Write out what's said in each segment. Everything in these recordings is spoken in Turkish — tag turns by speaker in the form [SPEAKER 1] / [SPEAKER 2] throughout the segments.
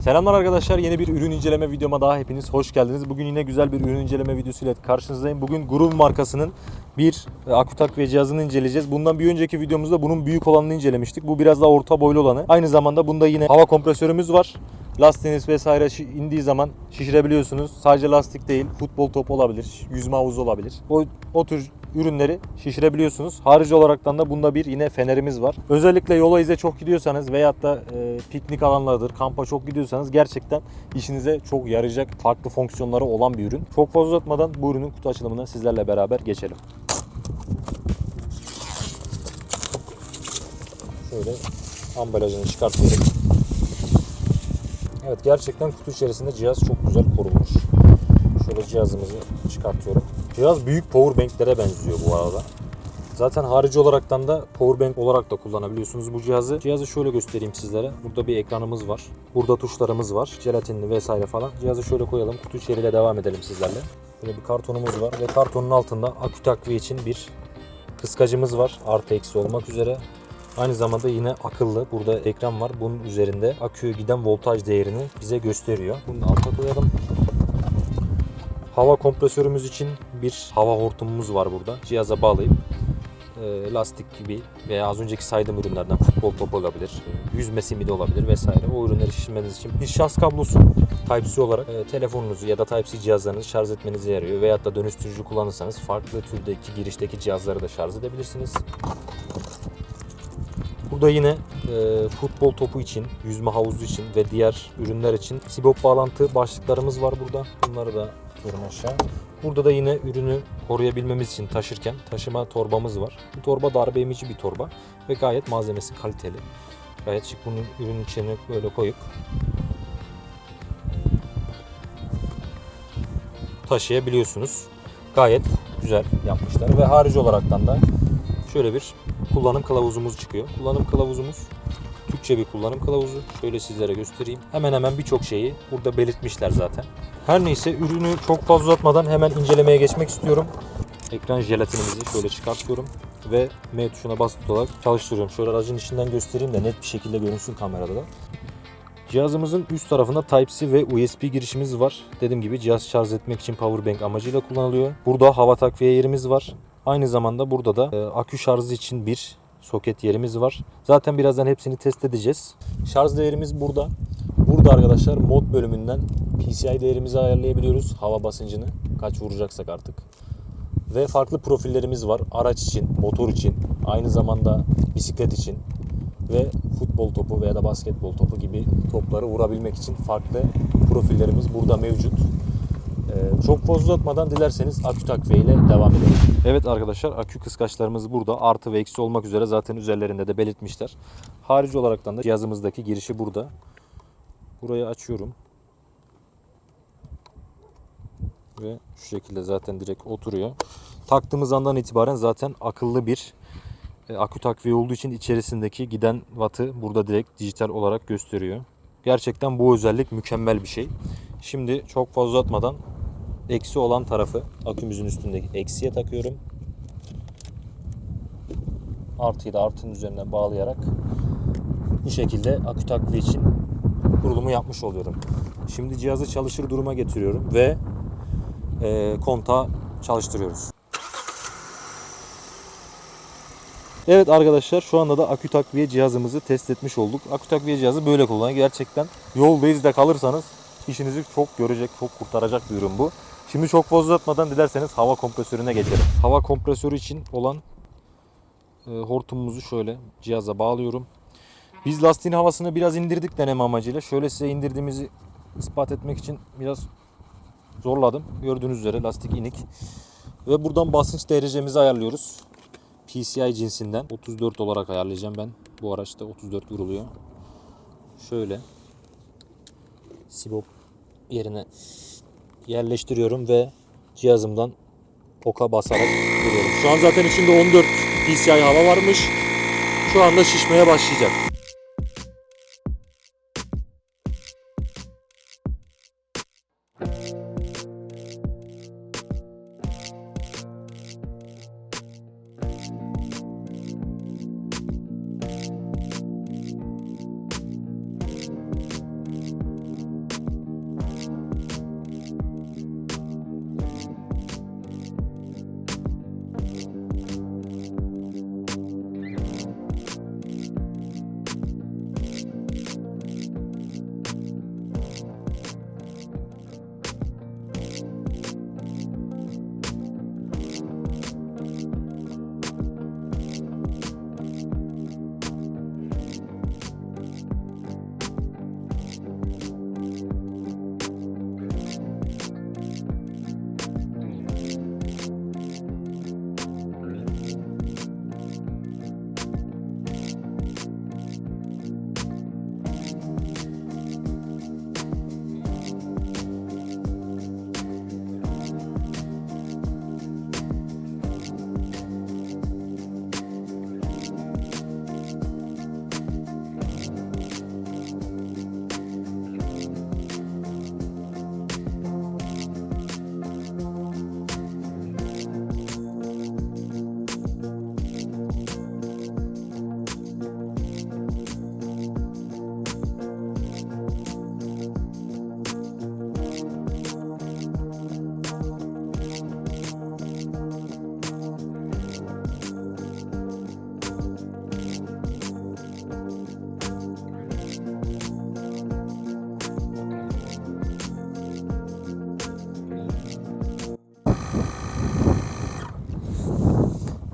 [SPEAKER 1] Selamlar arkadaşlar. Yeni bir ürün inceleme videoma daha hepiniz hoş geldiniz. Bugün yine güzel bir ürün inceleme videosuyla karşınızdayım. Bugün Groove markasının bir e, akü takviye cihazını inceleyeceğiz. Bundan bir önceki videomuzda bunun büyük olanını incelemiştik. Bu biraz daha orta boylu olanı. Aynı zamanda bunda yine hava kompresörümüz var. Lastiğiniz vesaire indiği zaman şişirebiliyorsunuz. Sadece lastik değil, futbol topu olabilir, yüzme havuzu olabilir. O, o tür ürünleri şişirebiliyorsunuz. Harici olaraktan da bunda bir yine fenerimiz var. Özellikle yola ize çok gidiyorsanız veyahut da e, piknik alanlarıdır, kampa çok gidiyorsanız gerçekten işinize çok yarayacak farklı fonksiyonları olan bir ürün. Çok fazla uzatmadan bu ürünün kutu açılımına sizlerle beraber geçelim. Şöyle ambalajını çıkartıyorum. Evet gerçekten kutu içerisinde cihaz çok güzel korunmuş. Şöyle cihazımızı çıkartıyorum. Cihaz büyük powerbanklere benziyor bu arada. Zaten harici olaraktan da powerbank olarak da kullanabiliyorsunuz bu cihazı. Cihazı şöyle göstereyim sizlere. Burada bir ekranımız var. Burada tuşlarımız var. Jelatinli vesaire falan. Cihazı şöyle koyalım. Kutu içeriğiyle devam edelim sizlerle. Böyle bir kartonumuz var ve kartonun altında akü takviye için bir kıskacımız var. Artı eksi olmak üzere. Aynı zamanda yine akıllı. Burada ekran var. Bunun üzerinde aküye giden voltaj değerini bize gösteriyor. Bunu da alta koyalım. Hava kompresörümüz için bir hava hortumumuz var burada. Cihaza bağlayıp e, lastik gibi veya az önceki saydığım ürünlerden futbol topu olabilir, e, yüzme simidi olabilir vesaire. O ürünleri şişirmeniz için bir şarj kablosu Type-C olarak e, telefonunuzu ya da Type-C cihazlarınızı şarj etmenize yarıyor. Veyahut da dönüştürücü kullanırsanız farklı türdeki girişteki cihazları da şarj edebilirsiniz. Burada yine e, futbol topu için, yüzme havuzu için ve diğer ürünler için sibop bağlantı başlıklarımız var burada. Bunları da atıyorum aşağı. Burada da yine ürünü koruyabilmemiz için taşırken taşıma torbamız var. Bu torba darbe emici bir torba ve gayet malzemesi kaliteli. Gayet şık bunu ürünün içine böyle koyup taşıyabiliyorsunuz. Gayet güzel yapmışlar ve harici olaraktan da şöyle bir kullanım kılavuzumuz çıkıyor. Kullanım kılavuzumuz Türkçe bir kullanım kılavuzu. Şöyle sizlere göstereyim. Hemen hemen birçok şeyi burada belirtmişler zaten. Her neyse ürünü çok fazla uzatmadan hemen incelemeye geçmek istiyorum. Ekran jelatinimizi şöyle çıkartıyorum ve M tuşuna basılı olarak çalıştırıyorum. Şöyle aracın içinden göstereyim de net bir şekilde görünsün kamerada da. Cihazımızın üst tarafında Type-C ve USB girişimiz var. Dediğim gibi cihaz şarj etmek için powerbank amacıyla kullanılıyor. Burada hava takviye yerimiz var. Aynı zamanda burada da e, akü şarjı için bir soket yerimiz var. Zaten birazdan hepsini test edeceğiz. Şarj değerimiz burada. Burada arkadaşlar mod bölümünden PCI değerimizi ayarlayabiliyoruz. Hava basıncını kaç vuracaksak artık. Ve farklı profillerimiz var. Araç için, motor için, aynı zamanda bisiklet için ve futbol topu veya da basketbol topu gibi topları vurabilmek için farklı profillerimiz burada mevcut. Ee, çok fazla uzatmadan dilerseniz akü takviye ile devam edelim. Evet arkadaşlar akü kıskaçlarımız burada artı ve eksi olmak üzere zaten üzerlerinde de belirtmişler. Harici olaraktan da cihazımızdaki girişi burada. Burayı açıyorum. Ve şu şekilde zaten direkt oturuyor. Taktığımız andan itibaren zaten akıllı bir e, akü takviye olduğu için içerisindeki giden wattı burada direkt dijital olarak gösteriyor. Gerçekten bu özellik mükemmel bir şey. Şimdi çok fazla uzatmadan eksi olan tarafı akümüzün üstündeki eksiye takıyorum. Artıyı da artının üzerine bağlayarak bu şekilde akü takviye için kurulumu yapmış oluyorum. Şimdi cihazı çalışır duruma getiriyorum ve e, kontağı çalıştırıyoruz. Evet arkadaşlar şu anda da akü takviye cihazımızı test etmiş olduk. Akü takviye cihazı böyle kullanıyor. Gerçekten yoldayız da kalırsanız işinizi çok görecek, çok kurtaracak bir ürün bu. Şimdi çok fazla uzatmadan dilerseniz hava kompresörüne geçelim. Hava kompresörü için olan e, hortumumuzu şöyle cihaza bağlıyorum. Biz lastiğin havasını biraz indirdik deneme amacıyla. Şöyle size indirdiğimizi ispat etmek için biraz zorladım. Gördüğünüz üzere lastik inik. Ve buradan basınç derecemizi ayarlıyoruz. PCI cinsinden 34 olarak ayarlayacağım ben. Bu araçta 34 vuruluyor. Şöyle sibop yerine yerleştiriyorum ve cihazımdan oka basarak veriyorum. Şu an zaten içinde 14 PCI hava varmış. Şu anda şişmeye başlayacak.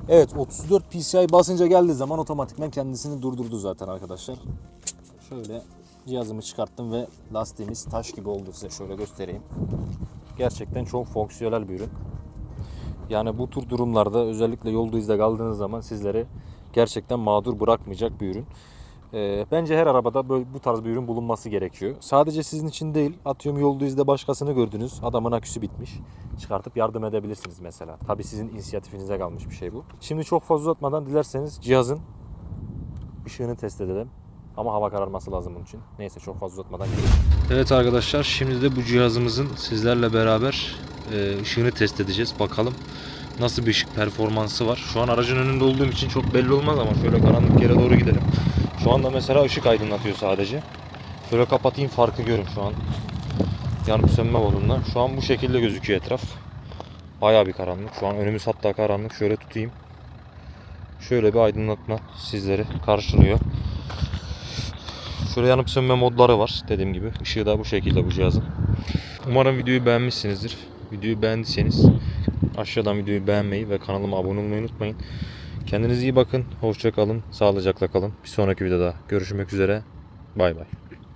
[SPEAKER 1] Evet 34 PCI basınca geldiği zaman otomatikman kendisini durdurdu zaten arkadaşlar. Şöyle cihazımı çıkarttım ve lastiğimiz taş gibi oldu size şöyle göstereyim. Gerçekten çok fonksiyonel bir ürün. Yani bu tür durumlarda özellikle yolda izde kaldığınız zaman sizleri gerçekten mağdur bırakmayacak bir ürün. Ee, bence her arabada böyle bu tarz bir ürün bulunması gerekiyor. Sadece sizin için değil, atıyorum yolda izde başkasını gördünüz, adamın aküsü bitmiş. Çıkartıp yardım edebilirsiniz mesela. Tabii sizin inisiyatifinize kalmış bir şey bu. Şimdi çok fazla uzatmadan dilerseniz cihazın ışığını test edelim. Ama hava kararması lazım bunun için. Neyse çok fazla uzatmadan gidelim. Evet arkadaşlar şimdi de bu cihazımızın sizlerle beraber e, ışığını test edeceğiz. Bakalım nasıl bir ışık performansı var. Şu an aracın önünde olduğum için çok belli olmaz ama şöyle karanlık yere doğru gidelim. Şu anda mesela ışık aydınlatıyor sadece. Şöyle kapatayım farkı görün şu an. Yanıp sönme modunda. Şu an bu şekilde gözüküyor etraf. Bayağı bir karanlık. Şu an önümüz hatta karanlık. Şöyle tutayım. Şöyle bir aydınlatma sizleri karşılıyor. Şöyle yanıp sönme modları var dediğim gibi. Işığı da bu şekilde bu cihazın. Umarım videoyu beğenmişsinizdir. Videoyu beğendiyseniz aşağıdan videoyu beğenmeyi ve kanalıma abone olmayı unutmayın. Kendinize iyi bakın. Hoşça kalın. Sağlıcakla kalın. Bir sonraki videoda görüşmek üzere. Bay bay.